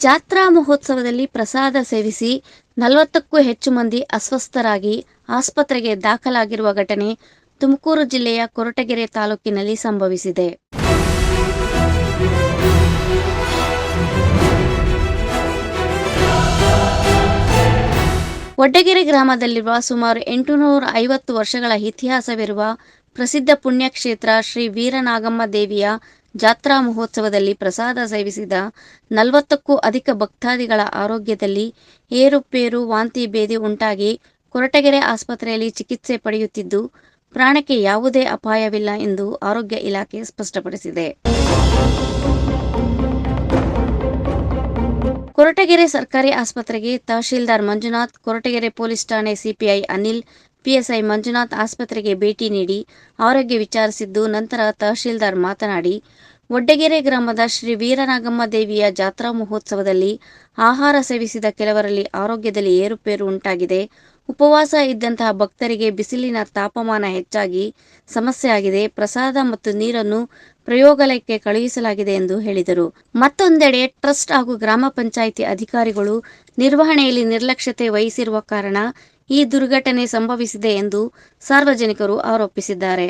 ಜಾತ್ರಾ ಮಹೋತ್ಸವದಲ್ಲಿ ಪ್ರಸಾದ ಸೇವಿಸಿ ನಲವತ್ತಕ್ಕೂ ಹೆಚ್ಚು ಮಂದಿ ಅಸ್ವಸ್ಥರಾಗಿ ಆಸ್ಪತ್ರೆಗೆ ದಾಖಲಾಗಿರುವ ಘಟನೆ ತುಮಕೂರು ಜಿಲ್ಲೆಯ ಕೊರಟಗೆರೆ ತಾಲೂಕಿನಲ್ಲಿ ಸಂಭವಿಸಿದೆ. ಒಡ್ಡಗೆರೆ ಗ್ರಾಮದಲ್ಲಿರುವ ಸುಮಾರು ಎಂಟುನೂರ ಐವತ್ತು ವರ್ಷಗಳ ಇತಿಹಾಸವಿರುವ ಪ್ರಸಿದ್ಧ ಪುಣ್ಯಕ್ಷೇತ್ರ ಶ್ರೀ ವೀರನಾಗಮ್ಮ ದೇವಿಯ ಜಾತ್ರಾ ಮಹೋತ್ಸವದಲ್ಲಿ ಪ್ರಸಾದ ಸೇವಿಸಿದ ನಲವತ್ತಕ್ಕೂ ಅಧಿಕ ಭಕ್ತಾದಿಗಳ ಆರೋಗ್ಯದಲ್ಲಿ ಏರುಪೇರು ವಾಂತಿ ಭೇದಿ ಉಂಟಾಗಿ ಕೊರಟಗೆರೆ ಆಸ್ಪತ್ರೆಯಲ್ಲಿ ಚಿಕಿತ್ಸೆ ಪಡೆಯುತ್ತಿದ್ದು, ಪ್ರಾಣಕ್ಕೆ ಯಾವುದೇ ಅಪಾಯವಿಲ್ಲ ಎಂದು ಆರೋಗ್ಯ ಇಲಾಖೆ ಸ್ಪಷ್ಟಪಡಿಸಿದೆ. ಕೊರಟಗೆರೆ ಸರ್ಕಾರಿ ಆಸ್ಪತ್ರೆಗೆ ತಹಶೀಲ್ದಾರ್ ಮಂಜುನಾಥ್, ಕೊರಟಗೆರೆ ಪೊಲೀಸ್ ಠಾಣೆ ಸಿಪಿಐ ಅನಿಲ್ ಪಿಎಸ್ಐ ಮಂಜುನಾಥ್ ಆಸ್ಪತ್ರೆಗೆ ಭೇಟಿ ನೀಡಿ ಆರೋಗ್ಯ ವಿಚಾರಿಸಿದ್ದು, ನಂತರ ತಹಶೀಲ್ದಾರ್ ಮಾತನಾಡಿ, ಒಡ್ಡಗೆರೆ ಗ್ರಾಮದ ಶ್ರೀ ವೀರನಾಗಮ್ಮ ದೇವಿಯ ಜಾತ್ರಾ ಮಹೋತ್ಸವದಲ್ಲಿ ಆಹಾರ ಸೇವಿಸಿದ ಕೆಲವರಲ್ಲಿ ಆರೋಗ್ಯದಲ್ಲಿ ಏರುಪೇರು ಉಂಟಾಗಿದೆ. ಉಪವಾಸ ಇದ್ದಂತಹ ಭಕ್ತರಿಗೆ ಬಿಸಿಲಿನ ತಾಪಮಾನ ಹೆಚ್ಚಾಗಿ ಸಮಸ್ಯೆಯಾಗಿದೆ ಪ್ರಸಾದ ಮತ್ತು ನೀರನ್ನು ಪ್ರಯೋಗಾಲಯಕ್ಕೆ ಕಳುಹಿಸಲಾಗಿದೆ ಎಂದು ಹೇಳಿದರು. ಮತ್ತೊಂದೆಡೆ ಟ್ರಸ್ಟ್ ಹಾಗೂ ಗ್ರಾಮ ಪಂಚಾಯಿತಿ ಅಧಿಕಾರಿಗಳು ನಿರ್ವಹಣೆಯಲ್ಲಿ ನಿರ್ಲಕ್ಷ್ಯತೆ ವಹಿಸಿರುವ ಕಾರಣ ಈ ದುರ್ಘಟನೆ ಸಂಭವಿಸಿದೆ ಎಂದು ಸಾರ್ವಜನಿಕರು ಆರೋಪಿಸಿದ್ದಾರೆ.